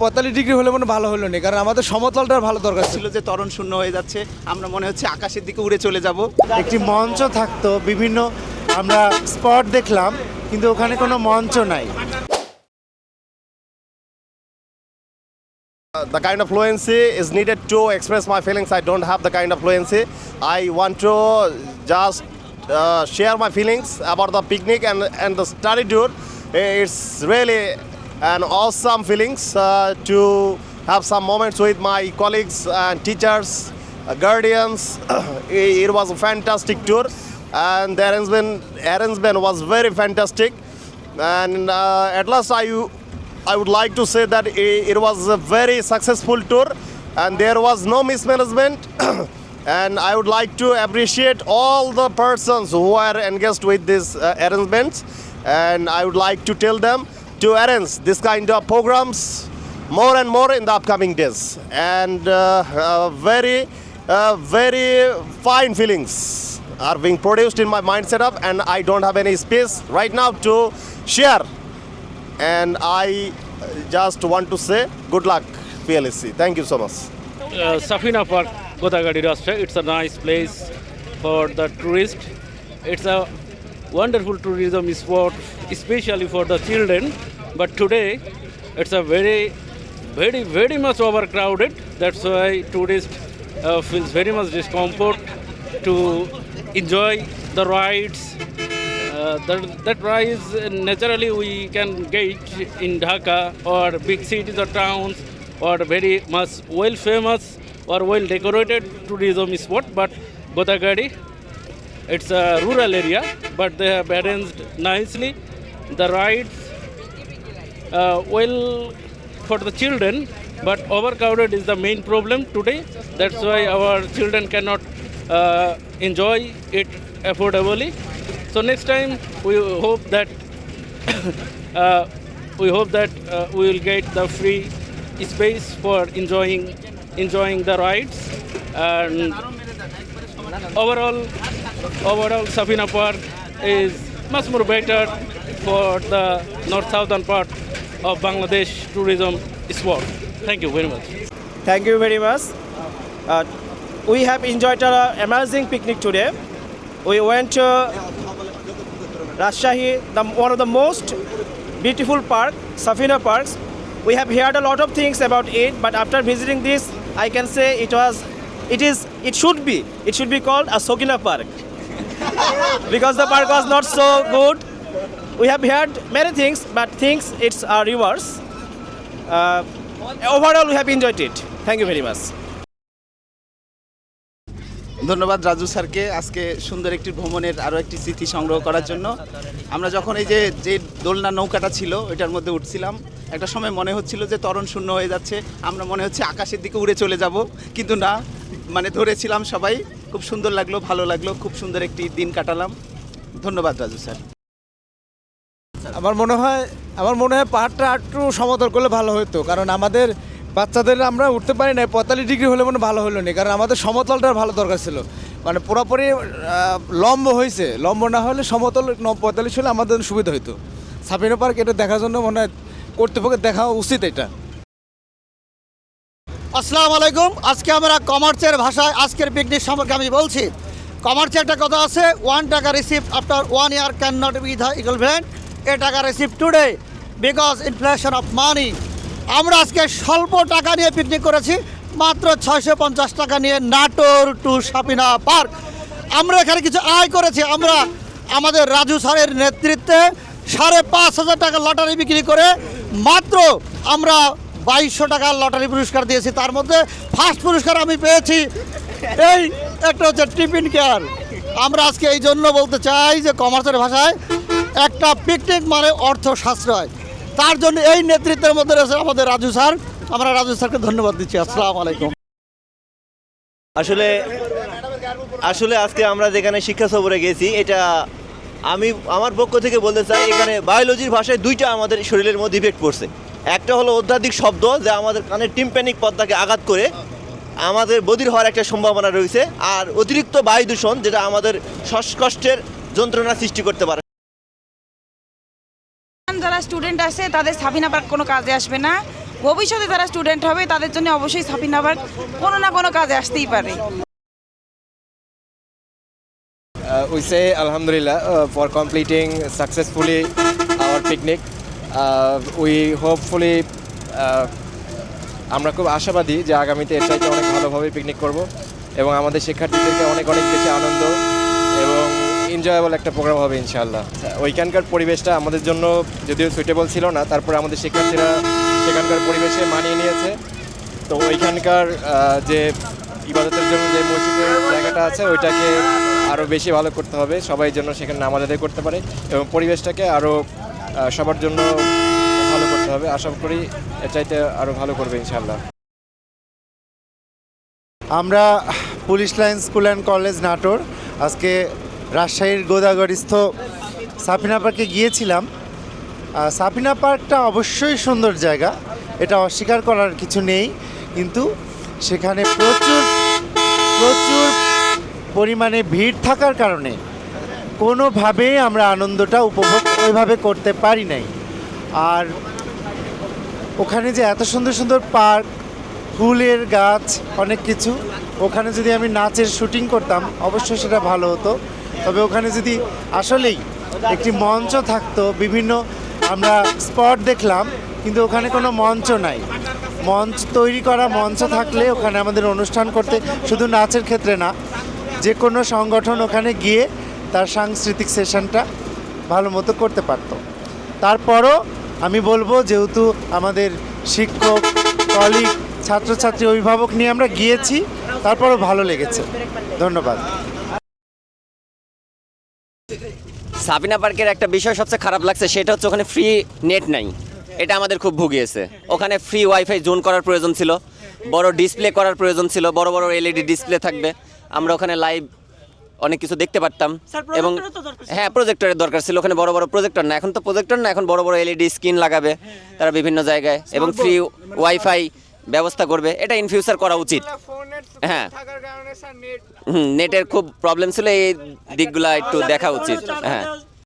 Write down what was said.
পঁয়তাল্লিশ ডিগ্রি হলে মনে ভালো হলো না কারণ আমাদের সমতলটার ভালো দরকার ছিল ছিল যে তরণ শূন্য হয়ে যাচ্ছে আমরা মনে হচ্ছে আকাশের দিকে উড়ে চলে যাব একটি মঞ্চ থাকতো বিভিন্ন আমরা স্পট দেখলাম কিন্তু ওখানে কোনো মঞ্চ নাই the kind of fluency is needed to express my feelings. I don't have the kind of fluency. I want to just uh, share my feelings about the picnic and, and the study tour. It's really an awesome feelings uh, to have some moments with my colleagues and teachers, uh, guardians. it was a fantastic tour and the arrangement, arrangement was very fantastic. And uh, at last I I would like to say that i- it was a very successful tour and there was no mismanagement. and I would like to appreciate all the persons who are engaged with these uh, arrangements. And I would like to tell them to arrange this kind of programs more and more in the upcoming days. And uh, uh, very, uh, very fine feelings are being produced in my mind setup, and I don't have any space right now to share and I just want to say good luck, PLSC. Thank you so much. uh, Safina Park, Gotagadi Rashtra. It's a nice place for the tourist. It's a wonderful tourism spot, especially for the children. But today, it's a very, very, very much overcrowded. That's why tourist uh, feels very much discomfort to enjoy the rides. Uh, that, that rise naturally we can get in Dhaka or big cities or towns or very much well famous or well decorated tourism spot. But Gotagadi, it's a rural area, but they have arranged nicely the rides. Uh, well, for the children, but overcrowded is the main problem today. That's why our children cannot uh, enjoy it affordably. So next time we hope that uh, we hope that uh, we will get the free space for enjoying enjoying the rides and overall overall Safina Park is much more better for the north southern part of Bangladesh tourism spot. Thank you very much. Thank you very much. Uh, we have enjoyed an amazing picnic today. We went to Rajshahi, the, one of the most beautiful park, Safina Parks. We have heard a lot of things about it, but after visiting this, I can say it was, it is, it should be, it should be called a Sogina Park because the park was not so good. We have heard many things, but things it's a reverse. Uh, overall, we have enjoyed it. Thank you very much. ধন্যবাদ রাজু স্যারকে আজকে সুন্দর একটি ভ্রমণের আরও একটি স্মৃতি সংগ্রহ করার জন্য আমরা যখন এই যে যে দোলনা নৌকাটা ছিল ওইটার মধ্যে উঠছিলাম একটা সময় মনে হচ্ছিল যে তরণ শূন্য হয়ে যাচ্ছে আমরা মনে হচ্ছে আকাশের দিকে উড়ে চলে যাব কিন্তু না মানে ধরেছিলাম সবাই। খুব সুন্দর লাগল, ভালো লাগল, খুব সুন্দর একটি দিন কাটালাম। ধন্যবাদ রাজু স্যার। আমার মনে হয়, আমার মনে হয় পাহাড়টা একটু সমতল করলে ভালো হতো, কারণ আমাদের বাচ্চাদের আমরা উঠতে পারি না পঁয়তাল্লিশ ডিগ্রি হলে মনে ভালো হলো না, কারণ আমাদের সমতলটার ভালো দরকার ছিল। মানে পুরোপুরি লম্ব হয়েছে, লম্ব না হলে সমতল পঁয়তাল্লিশ হলে আমাদের সুবিধা হতো সাপিনো পার্ক এটা দেখার জন্য মনে হয় কর্তৃপক্ষের দেখা উচিত এটা। আসসালামু আলাইকুম। আজকে আমরা কমার্সের ভাষায় আজকের পিকনিক সম্পর্কে আমি বলছি। কমার্সে একটা কথা আছে ওয়ান টাকা receipt after one year can not be the equivalent a টাকা receipt today because inflation of money আমরা আজকে স্বল্প টাকা নিয়ে পিকনিক করেছি, মাত্র ছয়শো পঞ্চাশ টাকা নিয়ে নাটোর টু সাপিনা পার্ক আমরা এখানে কিছু আয় করেছি, আমরা আমাদের রাজু স্যারের নেতৃত্বে সাড়ে পাঁচ হাজার টাকা লটারি বিক্রি করে মাত্র আমরা বাইশশো টাকার লটারি পুরস্কার দিয়েছি। তার মধ্যে ফার্স্ট পুরস্কার আমি পেয়েছি। এই একটা হচ্ছে টিফিন কেয়ার। আমরা আজকে এই জন্য বলতে চাই যে কমার্সের ভাষায় একটা পিকনিক মানে অর্থ সাশ্রয়। তার জন্য এই নেতৃত্বের মধ্যে রয়েছে আমাদের রাজু স্যার। আমরা রাজু স্যারকে ধন্যবাদ দিচ্ছি। আসসালামু আলাইকুম। আসলে আসলে আজকে আমরা যেখানে শিক্ষা সফরে গেছি, এটা আমি, আমার পক্ষ থেকে বলতে চাই, এখানে বায়োলজির ভাষায় দুইটা আমাদের শরীরের মধ্যে ইফেক্ট পড়ছে। একটা হলো অত্যাধিক শব্দ যা আমাদের কানের টিম্প্যানিক পদ্মাকে আঘাত করে আমাদের বধির হওয়ার একটা সম্ভাবনা রয়েছে আর অতিরিক্ত বায়ু দূষণ যেটা আমাদের শ্বাসকষ্টের যন্ত্রণা সৃষ্টি করতে পারে। যারা স্টুডেন্ট আছে তাদের সাবিনা পার্ক কোনো কাজে আসবে না। ভবিষ্যতে যারা স্টুডেন্ট হবে তাদের জন্য অবশ্যই সাফিনা পার্ক কোনো না কোনো কাজে আসতেই পারে। Uh, we say Alhamdulillah uh, for completing successfully our picnic. Uh, hopefully আমরা খুব আশাবাদী যে আগামীতে এর চাইতে অনেক ভালোভাবে পিকনিক করব এবং আমাদের শিক্ষার্থীদেরকে অনেক অনেক বেশি আনন্দ এবং এনজয়েবল একটা প্রোগ্রাম হবে ইনশাআল্লাহ। ওইখানকার পরিবেশটা আমাদের জন্য যদিও সুইটেবল ছিল না তারপরে আমাদের শিক্ষার্থীরা সেখানকার পরিবেশে মানিয়ে নিয়েছে। তো ওইখানকার যে ইবাদতের জন্য যে মসজিদের জায়গাটা আছে ওইটাকে আরও বেশি ভালো করতে হবে। সবাই যেন সেখানে নামাজ আদায় করতে পারে এবং পরিবেশটাকে আরও সবার জন্য ভালো করতে হবে। আশা করি এর চাইতে আরও ভালো করবে ইনশাল্লাহ আমরা police line school and college Natore. আজকে রাজশাহীর গোদাগড়স্থ সাফিনা পার্কে গিয়েছিলাম। সাফিনা পার্কটা অবশ্যই সুন্দর জায়গা। এটা অস্বীকার করার কিছু নেই। কিন্তু সেখানে প্রচুর প্রচুর পরিমাণে ভিড় থাকার কারণে কোনোভাবেই আমরা আনন্দটা উপভোগ ওইভাবে করতে পারি নাই। আর ওখানে যে এত সুন্দর সুন্দর পার্ক, ফুলের গাছ, অনেক কিছু, ওখানে যদি আমি নাচের শুটিং করতাম, অবশ্যই সেটা ভালো হতো। তবে ওখানে যদি আসলেই একটি মঞ্চ থাকতো, বিভিন্ন আমরা স্পট দেখলাম, কিন্তু ওখানে কোনো মঞ্চ নাই। মঞ্চ তৈরি করা মঞ্চ থাকলে ওখানে আমাদের অনুষ্ঠান করতে শুধু নাচের ক্ষেত্রে না, যে কোনো সংগঠন ওখানে গিয়ে তার সাংস্কৃতিক সেশনটা ভালো মতো করতে পারতো। তারপরও আমি বলব যেহেতু আমাদের শিক্ষক কলিগ ছাত্রছাত্রী, অভিভাবক নিয়ে আমরা গিয়েছি, তারপরও ভালো লেগেছে। ধন্যবাদ। সাবিনা পার্কের একটা বিষয় সবচেয়ে খারাপ লাগছে, সেটা হচ্ছে ওখানে ফ্রি নেট নাই। এটা আমাদের খুব ভুগিয়েছে। ওখানে ফ্রি ওয়াইফাই জোন করার প্রয়োজন ছিল, বড় ডিসপ্লে করার প্রয়োজন ছিল, বড় বড় এলইডি ডিসপ্লে থাকবে। আমরা ওখানে লাইভ অনেক কিছু দেখতে পারতাম। এবং হ্যাঁ প্রজেক্টরের দরকার ছিল। ওখানে বড় বড় প্রজেক্টর না এখন তো প্রজেক্টর না এখন বড় বড় এলইডি স্ক্রিন লাগাবে তারা বিভিন্ন জায়গায়। এবং ফ্রি ওয়াইফাই ব্যবস্থা করবে। এটা ইন ফিউচার করা উচিত। হ্যাঁ। নেটের খুব প্রবলেম ছিল এই দিকগুলা একটু দেখা উচিত। হ্যাঁ।